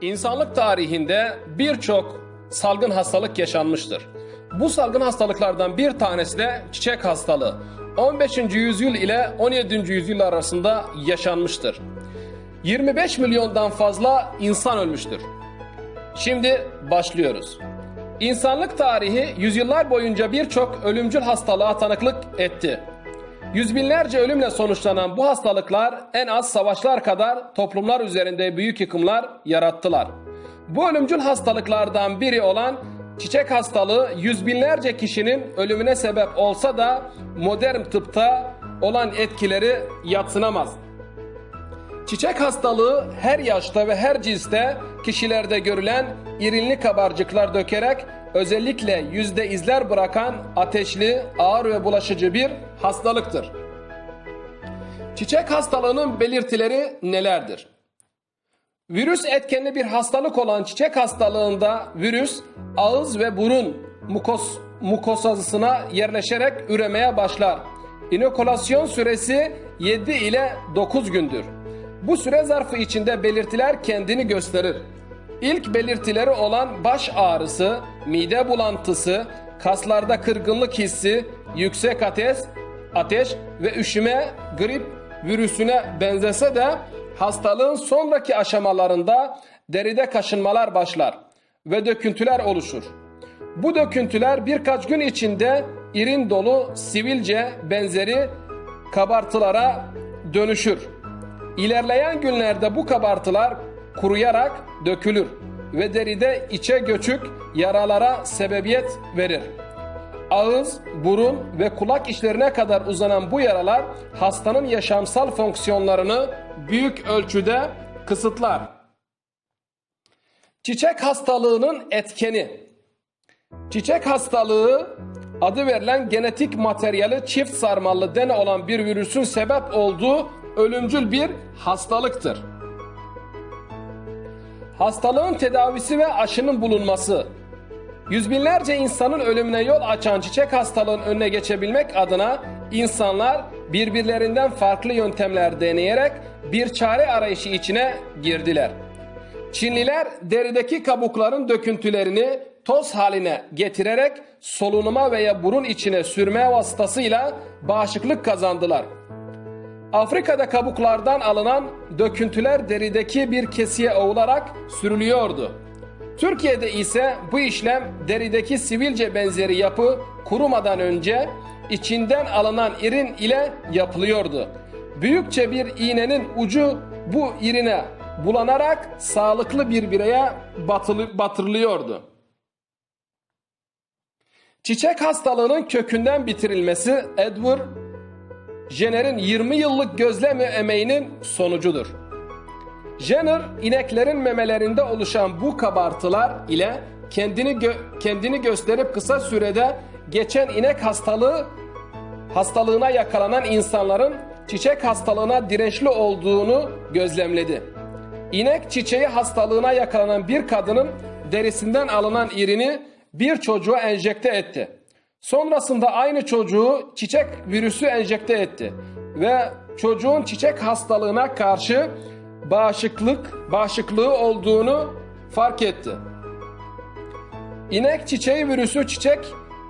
İnsanlık tarihinde birçok salgın hastalık yaşanmıştır. Bu salgın hastalıklardan bir tanesi de çiçek hastalığı. 15. yüzyıl ile 17. yüzyıl arasında yaşanmıştır. 25 milyondan fazla insan ölmüştür. Şimdi başlıyoruz. İnsanlık tarihi yüzyıllar boyunca birçok ölümcül hastalığa tanıklık etti. Yüz binlerce ölümle sonuçlanan bu hastalıklar en az savaşlar kadar toplumlar üzerinde büyük yıkımlar yarattılar. Bu ölümcül hastalıklardan biri olan çiçek hastalığı yüz binlerce kişinin ölümüne sebep olsa da modern tıpta olan etkileri yatsınamaz. Çiçek hastalığı her yaşta ve her cinste kişilerde görülen irinli kabarcıklar dökerek özellikle yüzde izler bırakan ateşli, ağır ve bulaşıcı bir hastalıktır. Çiçek hastalığının belirtileri nelerdir? Virüs etkenli bir hastalık olan çiçek hastalığında virüs ağız ve burun mukos, mukosasına yerleşerek üremeye başlar. İnokulasyon süresi 7 ile 9 gündür. Bu süre zarfı içinde belirtiler kendini gösterir. İlk belirtileri olan baş ağrısı, mide bulantısı, kaslarda kırgınlık hissi, yüksek ateş, ateş ve üşüme grip virüsüne benzese de hastalığın sonraki aşamalarında deride kaşınmalar başlar ve döküntüler oluşur. Bu döküntüler birkaç gün içinde irin dolu sivilce benzeri kabartılara dönüşür. İlerleyen günlerde bu kabartılar kuruyarak dökülür ve deride içe göçük yaralara sebebiyet verir. Ağız, burun ve kulak içlerine kadar uzanan bu yaralar hastanın yaşamsal fonksiyonlarını büyük ölçüde kısıtlar. Çiçek hastalığının etkeni. Çiçek hastalığı adı verilen genetik materyali çift sarmallı dene olan bir virüsün sebep olduğu ölümcül bir hastalıktır. Hastalığın tedavisi ve aşının bulunması. Yüz binlerce insanın ölümüne yol açan çiçek hastalığın önüne geçebilmek adına insanlar birbirlerinden farklı yöntemler deneyerek bir çare arayışı içine girdiler. Çinliler derideki kabukların döküntülerini toz haline getirerek solunuma veya burun içine sürme vasıtasıyla bağışıklık kazandılar. Afrika'da kabuklardan alınan döküntüler derideki bir kesiye ovularak sürülüyordu. Türkiye'de ise bu işlem derideki sivilce benzeri yapı kurumadan önce içinden alınan irin ile yapılıyordu. Büyükçe bir iğnenin ucu bu irine bulanarak sağlıklı bir bireye batılı, batırılıyordu. Çiçek hastalığının kökünden bitirilmesi Edward Jenner'in 20 yıllık gözlem emeğinin sonucudur. Jenner ineklerin memelerinde oluşan bu kabartılar ile kendini gö- kendini gösterip kısa sürede geçen inek hastalığı hastalığına yakalanan insanların çiçek hastalığına dirençli olduğunu gözlemledi. İnek çiçeği hastalığına yakalanan bir kadının derisinden alınan irini bir çocuğa enjekte etti. Sonrasında aynı çocuğu çiçek virüsü enjekte etti ve çocuğun çiçek hastalığına karşı bağışıklık, bağışıklığı olduğunu fark etti. İnek çiçeği virüsü çiçek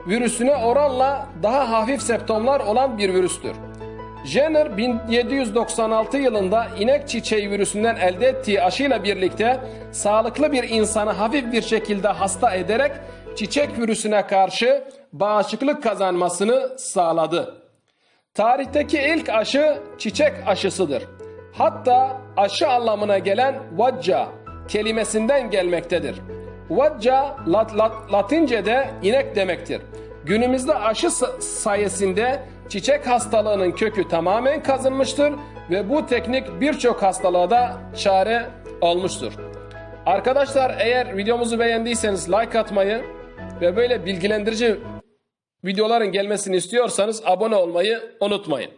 virüsüne oranla daha hafif septomlar olan bir virüstür. Jenner 1796 yılında inek çiçeği virüsünden elde ettiği aşıyla birlikte sağlıklı bir insanı hafif bir şekilde hasta ederek çiçek virüsüne karşı bağışıklık kazanmasını sağladı. Tarihteki ilk aşı çiçek aşısıdır. Hatta aşı anlamına gelen vacca kelimesinden gelmektedir. Vacca lat, lat, Latince'de inek demektir. Günümüzde aşı sayesinde çiçek hastalığının kökü tamamen kazınmıştır ve bu teknik birçok hastalığa da çare olmuştur. Arkadaşlar eğer videomuzu beğendiyseniz like atmayı ve böyle bilgilendirici videoların gelmesini istiyorsanız abone olmayı unutmayın.